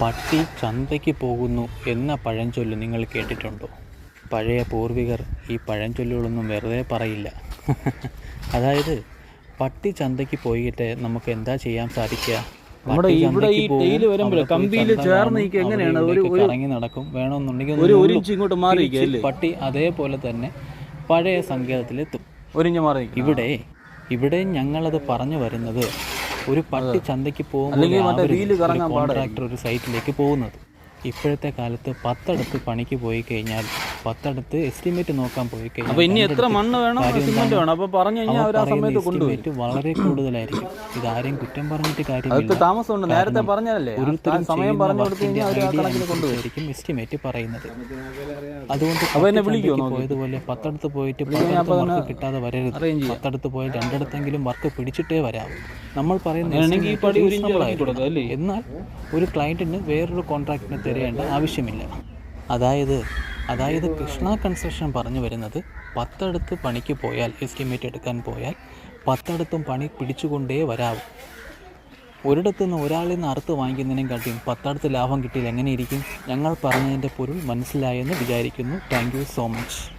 പട്ടി ചന്തയ്ക്ക് പോകുന്നു എന്ന പഴഞ്ചൊല്ല് നിങ്ങൾ കേട്ടിട്ടുണ്ടോ? പഴയ പൂർവികർ ഈ പഴഞ്ചൊല്ലുകളൊന്നും വെറുതെ പറയില്ല. അതായത് പട്ടി ചന്തയ്ക്ക് പോയിട്ട് നമുക്ക് എന്താ ചെയ്യാൻ സാധിക്കുക? നമ്മുടെ ഇവിടെ ഈ തേയില വരുമ്പോൾ കമ്പിയിൽ ചേർന്ന് എങ്ങനെയാണ്? ഒരു- ഇറങ്ങി നടക്കും. വേണമെന്നുണ്ടെങ്കിൽ ഒരു ഒരു ഇഞ്ച് ഇങ്ങോട്ട് മാറി അല്ലേ പട്ടി അതേപോലെ തന്നെ പഴയ സങ്കേതത്തിലെത്തും. ഒരിഞ്ഞ് മാറി. ഇവിടെ ഇവിടെ ഞങ്ങളത് പറഞ്ഞു വരുന്നത് ഒരു പട്ടി ചന്തയ്ക്ക് പോകുമ്പോൾ ഒരു സൈറ്റിലേക്ക് പോകുന്നത്. ഇപ്പോഴത്തെ കാലത്ത് പത്തടുത്ത് പണിക്ക് പോയി കഴിഞ്ഞാൽ പത്തടുത്ത് എസ്റ്റിമേറ്റ് നോക്കാൻ പോയി കഴിഞ്ഞാൽ ഇനി എത്ര മണ്ണ് വേണം? വേണം. അപ്പോൾ പറഞ്ഞു കഴിഞ്ഞാൽ estimate വളരെ കൂടുതലായിരിക്കും. ഇതാരെയും കുറ്റം പറഞ്ഞിട്ട് കാര്യമില്ല. താമസമുണ്ട്. നേരത്തെ പറഞ്ഞല്ലേ ഓരോരുത്തരും സമയം പറഞ്ഞു എസ്റ്റിമേറ്റ് പറയുന്നത്. അതുകൊണ്ട്? പോയതുപോലെ പത്തടുത്ത് പോയിട്ട് പത്തടത്ത് വർക്ക് കിട്ടാതെ വരരുത്. പത്തടുത്ത് പോയാൽ പോയി രണ്ടിടത്തെങ്കിലും വർക്ക് പിടിച്ചിട്ടേ വരാം നമ്മൾ പറയുന്നത് എന്നാൽ ഒരു ക്ലയന്റിന് വേറൊരു കോൺട്രാക്റ്റിന് തിരയേണ്ട ആവശ്യമില്ല. അതായത് അതായത് കൃഷ്ണ കൺസ്ട്രക്ഷൻ പറഞ്ഞു വരുന്നത് പത്തടുത്ത് പണിക്ക് പോയാൽ എസ്റ്റിമേറ്റ് എടുക്കാൻ പോയാൽ പത്തടുത്തും പണി പിടിച്ചുകൊണ്ടേ വരാവും. ഒരിടത്തു നിന്ന് ഒരാളിൽ നിന്ന് അറുത്ത് വാങ്ങിക്കുന്നതിനും കാട്ടിയും പത്തടുത്ത് ലാഭം കിട്ടിയാൽ എങ്ങനെയിരിക്കും ഞങ്ങൾ പറഞ്ഞതിന്റെ പൊരുൾ മനസ്സിലായെന്ന് വിചാരിക്കുന്നു. Thank so much.